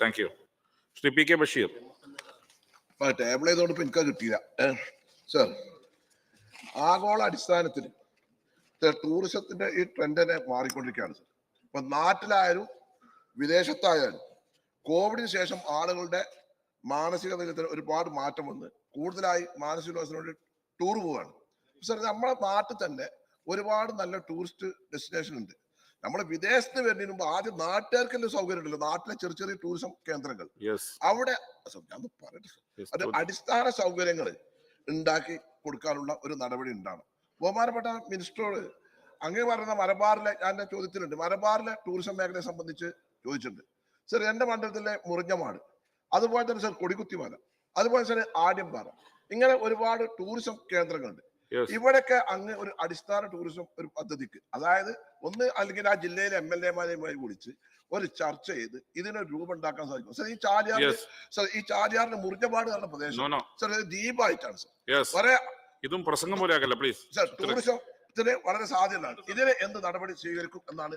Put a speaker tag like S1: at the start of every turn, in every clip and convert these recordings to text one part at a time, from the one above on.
S1: Thank you Shri P K Basheer
S2: table ചെയ്തോണ്ട് ഇപ്പൊ എനിക്ക് കിട്ടിയില്ല സർ ആഗോള അടിസ്ഥാനത്തിൽ ടൂറിസത്തിന്റെ ഈ ട്രെൻഡിനെ മാറിക്കൊണ്ടിരിക്കുകയാണ് സർ ഇപ്പൊ നാട്ടിലായാലും വിദേശത്തായാലും കോവിഡിന് ശേഷം ആളുകളുടെ മാനസിക നിലത്തിൽ ഒരുപാട് മാറ്റം വന്ന് കൂടുതലായി മാനസിക വികസനത്തിന് വേണ്ടി ടൂർ പോവാണ് സർ നമ്മുടെ നാട്ടിൽ തന്നെ ഒരുപാട് നല്ല ടൂറിസ്റ്റ് ഡെസ്റ്റിനേഷൻ ഉണ്ട്. നമ്മൾ വിദേശത്ത് വരുന്നതിന് മുമ്പ് ആദ്യം നാട്ടുകാർക്കല്ലേ സൗകര്യം ഉണ്ടല്ലോ നാട്ടിലെ ചെറിയ ചെറിയ ടൂറിസം കേന്ദ്രങ്ങൾ. അവിടെ ഞാൻ പറയട്ടെ അത് അടിസ്ഥാന സൗകര്യങ്ങൾ ഉണ്ടാക്കി കൊടുക്കാനുള്ള ഒരു നടപടി ഉണ്ടാണ് ബഹുമാനപ്പെട്ട മിനിസ്റ്ററോട് അങ്ങ് പറയുന്ന മലബാറിലെ ഞാൻ എന്റെ ചോദ്യത്തിലുണ്ട്. മലബാറിലെ ടൂറിസം മേഖലയെ സംബന്ധിച്ച് ചോദിച്ചിട്ടുണ്ട്. സർ എന്റെ മണ്ഡലത്തിലെ മുറിഞ്ഞമാട് അതുപോലെ തന്നെ സർ കൊടിക്കുത്തിമല അതുപോലെ തന്നെ ആദ്യംപാറ ഇങ്ങനെ ഒരുപാട് ടൂറിസം കേന്ദ്രങ്ങളുണ്ട്. ഇവിടെയൊക്കെ അങ്ങ് ഒരു അടിസ്ഥാന ടൂറിസം ഒരു പദ്ധതിക്ക്. അതായത് ഒന്ന് അല്ലെങ്കിൽ ആ ജില്ലയിലെ എം എൽ എമാരെയുമായി വിളിച്ച് ഒരു ചർച്ച ചെയ്ത് ഇതിനൊരു രൂപം ഉണ്ടാക്കാൻ സാധിക്കും. സർ ഈ ചാലിയാർ സർ ഈ ചാലിയാറിന്റെ മുറിഞ്ഞപാട് എന്ന പ്രദേശം.
S1: നോ
S2: സർ ഇത് ദ്വീപായിട്ടാണ് സർ. വളരെ
S1: ഇതും പ്രസംഗം പോലെ ആക്കല്ല പ്ലീസ്
S2: സർ ടൂറിസത്തിന് വളരെ സാധ്യതയാണ് ഇതിന് എന്ത് നടപടി സ്വീകരിക്കും എന്നാണ്.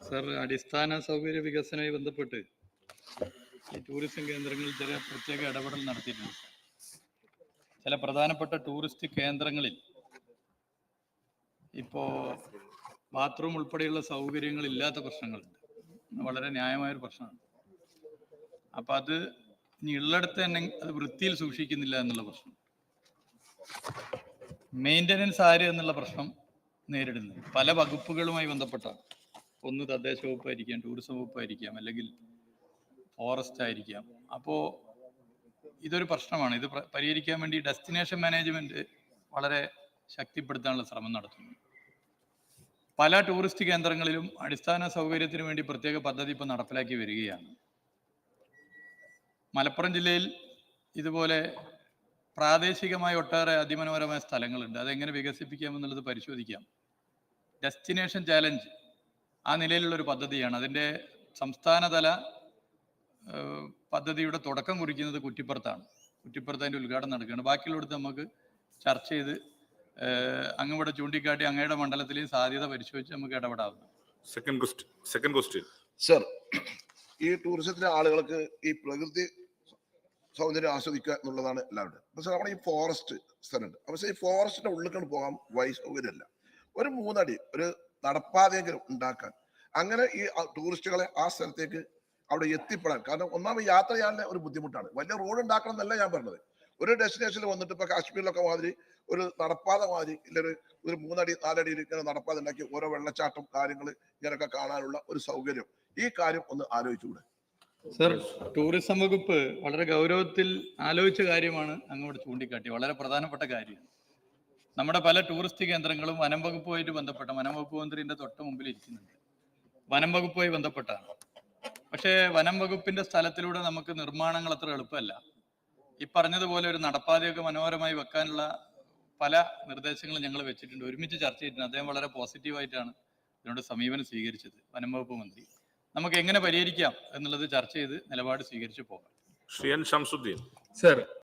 S3: സർ അടിസ്ഥാന സൗകര്യ വികസനവുമായി ബന്ധപ്പെട്ട് ഈ ടൂറിസം കേന്ദ്രങ്ങളിൽ ചില പ്രത്യേക ഇടപെടൽ നടത്തിയിട്ടുണ്ട്. ചില പ്രധാനപ്പെട്ട ടൂറിസ്റ്റ് കേന്ദ്രങ്ങളിൽ ഇപ്പോ ബാത്റൂം ഉൾപ്പെടെയുള്ള സൗകര്യങ്ങൾ ഇല്ലാത്ത പ്രശ്നങ്ങളുണ്ട്. വളരെ ന്യായമായൊരു പ്രശ്നമാണ്. അപ്പൊ അത് ഇനി ഉള്ളിടത്ത് തന്നെ അത് വൃത്തിയിൽ സൂക്ഷിക്കുന്നില്ല എന്നുള്ള പ്രശ്നം. മെയിന്റനൻസ് ആര് എന്നുള്ള പ്രശ്നം നേരിടുന്നത് പല വകുപ്പുകളുമായി ബന്ധപ്പെട്ട ഒന്ന് തദ്ദേശ വകുപ്പായിരിക്കാം ടൂറിസം വകുപ്പായിരിക്കാം അല്ലെങ്കിൽ ഫോറസ്റ്റ് ആയിരിക്കാം. അപ്പോൾ ഇതൊരു പ്രശ്നമാണ്. ഇത് പരിഹരിക്കാൻ വേണ്ടി ഡെസ്റ്റിനേഷൻ മാനേജ്മെന്റ് വളരെ ശക്തിപ്പെടുത്താനുള്ള ശ്രമം നടത്തുന്നു. പല ടൂറിസ്റ്റ് കേന്ദ്രങ്ങളിലും അടിസ്ഥാന സൗകര്യത്തിന് വേണ്ടി പ്രത്യേക പദ്ധതി ഇപ്പോൾ നടപ്പിലാക്കി വരികയാണ്. മലപ്പുറം ജില്ലയിൽ ഇതുപോലെ പ്രാദേശികമായ ഒട്ടേറെ അതിമനോഹരമായ സ്ഥലങ്ങളുണ്ട്. അതെങ്ങനെ വികസിപ്പിക്കാമെന്നുള്ളത് പരിശോധിക്കാം. ഡെസ്റ്റിനേഷൻ ചാലഞ്ച് ആ നിലയിലുള്ള ഒരു പദ്ധതിയാണ്. അതിന്റെ സംസ്ഥാനതല പദ്ധതിയുടെ തുടക്കം കുറിക്കുന്നത് കുറ്റിപ്പുറത്താണ്. കുറ്റിപ്പുറത്ത് അതിന്റെ ഉദ്ഘാടനം നടക്കുകയാണ്. ബാക്കിയുള്ളിടത്ത് നമുക്ക് ചർച്ച ചെയ്ത് അങ്ങവിടെ അങ്ങ് ഇവിടെ ചൂണ്ടിക്കാട്ടി അങ്ങയുടെ മണ്ഡലത്തിലെയും സാധ്യത പരിശോധിച്ച് നമുക്ക് ഇടപെടാവുന്നു.
S1: Second question second question
S2: sir ഈ ടൂറിസത്തിലെ ആളുകൾക്ക് ഈ പ്രകൃതി സൗന്ദര്യം ആസ്വദിക്കുക എന്നുള്ളതാണ് എല്ലാവരുടെയും. പക്ഷെ നമ്മുടെ ഈ ഫോറസ്റ്റ് സ്ഥലമുണ്ട്. പക്ഷെ ഈ ഫോറസ്റ്റിന്റെ ഉള്ളിൽ കൊണ്ട് പോകാൻ വഴി സൗകര്യമല്ല. ഒരു മൂന്നടി ഒരു നടപ്പാതയെങ്കിലും ഉണ്ടാക്കാൻ. അങ്ങനെ ഈ ടൂറിസ്റ്റുകളെ ആ സ്ഥലത്തേക്ക് അവിടെ എത്തിപ്പെടാൻ. കാരണം ഒന്നാമത് യാത്ര ചെയ്യാനുള്ള ഒരു ബുദ്ധിമുട്ടാണ്. വലിയ റോഡ് ഉണ്ടാക്കണം എന്നല്ല ഞാൻ പറഞ്ഞത്. ഒരു ഡെസ്റ്റിനേഷനിൽ വന്നിട്ട് ഇപ്പൊ കാശ്മീരിലൊക്കെ മാതിരി ഒരു നടപ്പാത മാതിരി ഇല്ലൊരു ഒരു മൂന്നടി നാലടി ഇങ്ങനെ നടപ്പാത ഉണ്ടാക്കി ഓരോ വെള്ളച്ചാട്ടം കാര്യങ്ങൾ ഇങ്ങനെയൊക്കെ കാണാനുള്ള ഒരു സൗകര്യം. ഈ കാര്യം ഒന്ന് ആലോചിച്ചുകൂടെ?
S3: സർ ടൂറിസം വകുപ്പ് വളരെ ഗൗരവത്തിൽ ആലോചിച്ച കാര്യമാണ് അങ്ങോട്ട് ചൂണ്ടിക്കാട്ടി. വളരെ പ്രധാനപ്പെട്ട കാര്യം. നമ്മുടെ പല ടൂറിസ്റ്റ് കേന്ദ്രങ്ങളും വനം വകുപ്പുമായിട്ട് ബന്ധപ്പെട്ട വനം വകുപ്പ് മന്ത്രിന്റെ തൊട്ട് മുമ്പിൽ ഇരിക്കുന്നുണ്ട്. വനം വകുപ്പുമായി ബന്ധപ്പെട്ടാണ്. പക്ഷേ വനം വകുപ്പിന്റെ സ്ഥലത്തിലൂടെ നമുക്ക് നിർമ്മാണങ്ങൾ അത്ര എളുപ്പമല്ല. ഈ പറഞ്ഞതുപോലെ ഒരു നടപ്പാതയൊക്കെ മനോഹരമായി വെക്കാനുള്ള പല നിർദ്ദേശങ്ങളും ഞങ്ങൾ വെച്ചിട്ടുണ്ട്. ഒരുമിച്ച് ചർച്ച ചെയ്തിട്ടുണ്ട്. അദ്ദേഹം വളരെ പോസിറ്റീവായിട്ടാണ് ഇതിനോട് സമീപനം സ്വീകരിച്ചത്. വനം വകുപ്പ് മന്ത്രി. നമുക്ക് എങ്ങനെ പരിഹരിക്കാം എന്നുള്ളത് ചർച്ച ചെയ്ത് നിലപാട് സ്വീകരിച്ചു പോകാം.
S1: ശ്രീ എൻ ഷംസുദ്ദീൻ.
S4: സർ